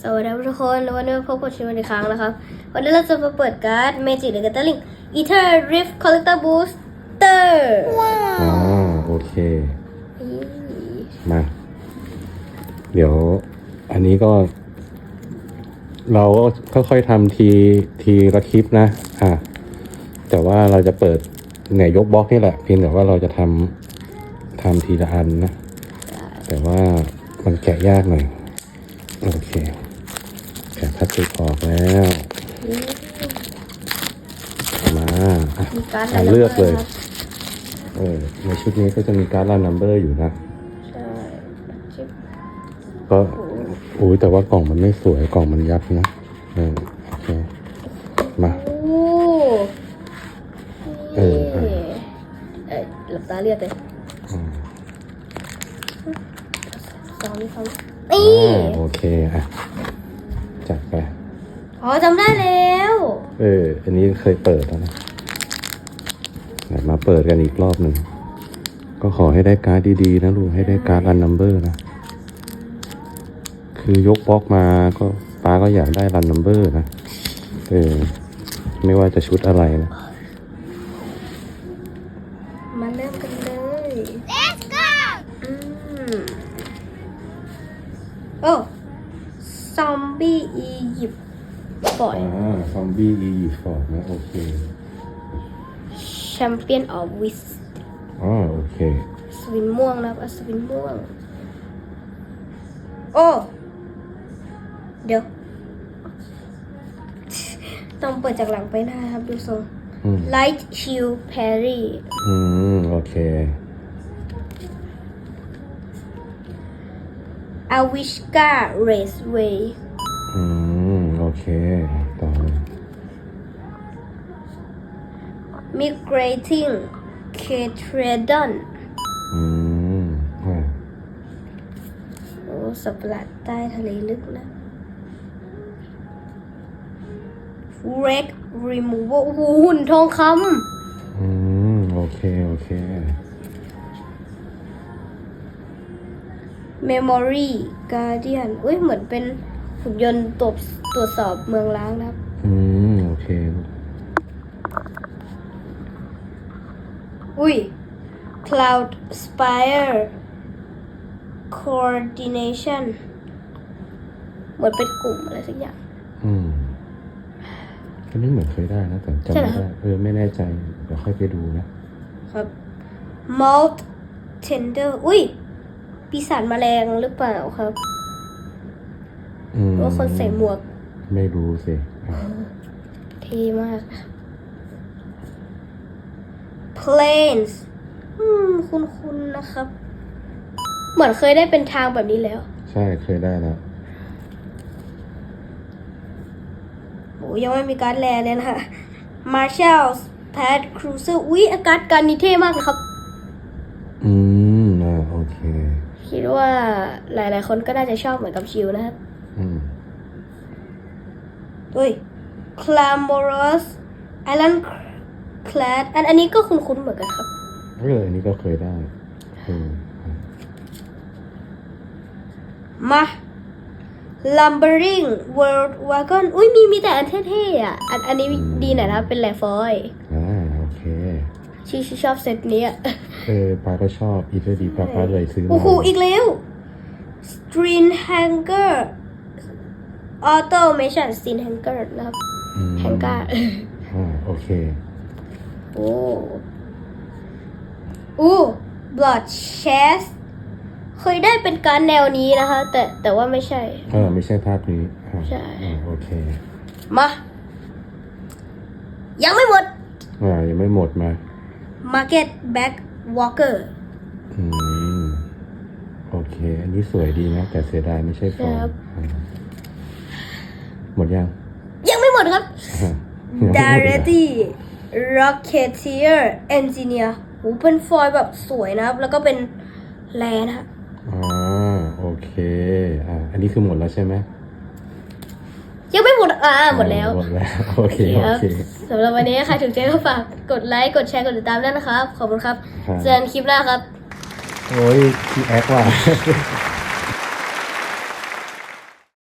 สวัสดีทุกคนวันนี้มาพบกับชิวันอีกครั้งนะครับ วันนี้เราจะมาเปิดการ์ด Magic the Gathering Ether Rift Collector Booster ว้าอ๋อโอเค มา เดี๋ยว อันนี้ก็ เราก็ค่อยๆทำทีทีละคลิปนะ อะ แต่ว่าเราจะเปิดเนี่ยยกบล็อกนี่แหละ เพียงแต่ว่าเราจะทำทำทีละอันนะ แต่ว่ามันแกะยากหน่อย โอเค สติกออกแล้วมาอะมีการ์ดอะหาเลือกเลยครับเออในชุดนี้ก็จะมีการ์ดรันนัมเบอร์อยู่นะ ใช่ชิปก็อุ้ยแต่ว่ากล่องมันไม่สวยกล่องมันยับนะเออโอเคมาโอ้เออเออเอ้ยหลับตาเรียกเลยอืมสองนี่เขานี่อ่าโอเคอะ จัดไปอ๋อจำได้แล้ว เออ อันนี้เคยเปิดแล้วนะไหนมาเปิดกันอีกรอบหนึ่ง ก็ขอให้ได้การ์ดดีๆนะลูก ให้ได้การ์ดรันนัมเบอร์นะ คือยกบล็อกมาก็ป้าก็อยากได้รันนัมเบอร์นะ เออ ไม่ว่าจะชุดอะไรนะ มาเริ่มกันเลย Let's go อืมโอ้ ซอมบี้อียิปต์ปล่อยอ่าซอมบี้อียิปต์ฟอร์ดนะโอเคแชมเปี้ยนออฟวิสอ๋อโอเคสวินม่วงนะครับอัศวินม่วง โอ้ เดี๋ยว ต้องเปิดจากหลังไปหน้าครับ ดูทรง อืม Light Shield Parry อืมโอเค Avishka Raceway อืม โอเค ต่อเลย Migrating Catredon อืมอ่าโอ้สัตว์ประหลาดใต้ทะเลลึกนะ Wreck Removal โอ้โหหุ่นทองคอืม โอเค โอเคำ Memory Guardian อุ้ยเหมือนเป็นหุ่นยนต์ตรวจตรวจสอบเมืองล้างนะครับ อืม โอเค อุ้ย Cloud Spire Coordination เหมือนเป็นกลุ่มอะไรสักอย่าง อืมอันนี้เหมือนเคยได้นะ แต่จำใช่เหรไม่อได้เออไม่แน่ใจ เดี๋ยวค่อยไปดูนะ ครับ Malt Tender อุ้ย ปีศาจแมลงหรือเปล่าครับอืมหรือว่าคนใส่หมวก ไม่รู้สิอะเท่มาก Planes อืม คุ้นๆนะครับ เหมือนเคยได้เป็นทางแบบนี้แล้ว ใช่เคยได้แล้วโอ้ยังไม่มีการดแลเลยนะ Marshalls Pad Cruiser อุ๊ย อาการดการนี้เท่มากเลยครับอืมอ่าโอเคคิดว่าหลาย ๆ คนก็น่าจะชอบเหมือนกับชิวนะครับอืมอุ้ย Clamorous Island Clad อันอันนี้ก็คุ้น ๆ เหมือนกันครับเอออันนี้ก็เคยได้อืมมา Lumbering World Wagon อุ้ยมีมีแต่อันเท่ ๆ อะ อันอันนี้ดีหน่อยนะเป็นแลฟอยอ่าโอเค ชีชชอบเซตนี้อะเออปาก็ชอบอีเทอร์ดีปาปาเลยซื้อมาโอ้โหอีกแล้ว String Hanger Automation String Hanger นะครับอืม Hanger อ่าโอเค โอ้อู้ Blood Chest เคยได้เป็นการแนวนี้นะคะ แต่แต่ว่าไม่ใช่เออไม่ใช่ภาพนี้อ่าใช่อ่าโอเค มา ยังไม่หมดอ่ายังไม่หมดมา Market Back Walker อืม โอเค อันนี้สวยดีนะ แต่เสียดายไม่ใช่ฟอครัร์บมอ่าหมดยัง ยังไม่หมดครับอะยังไม่หมดอีกเหรอ Directy Rocketeer Engineer โหเป็นฟอยล์แบบสวยนะครับ แล้วก็เป็นแลนะฮะอ่าโอเค อ่า อันนี้คือหมดแล้วใช่ไหมยังไม่หมด อ่าหมดแล้ว หมดแล้ว โอเคคโอรับเคสำหรับวันนี้ใครถูกใจก็ฝากกดไลค์ กดแชร์ กดติดตามด้วยนะครับ ขอบคุณครับ ครับ เจอกันคลิปหน้าครับ โอ้ยพี่แอคว่ะ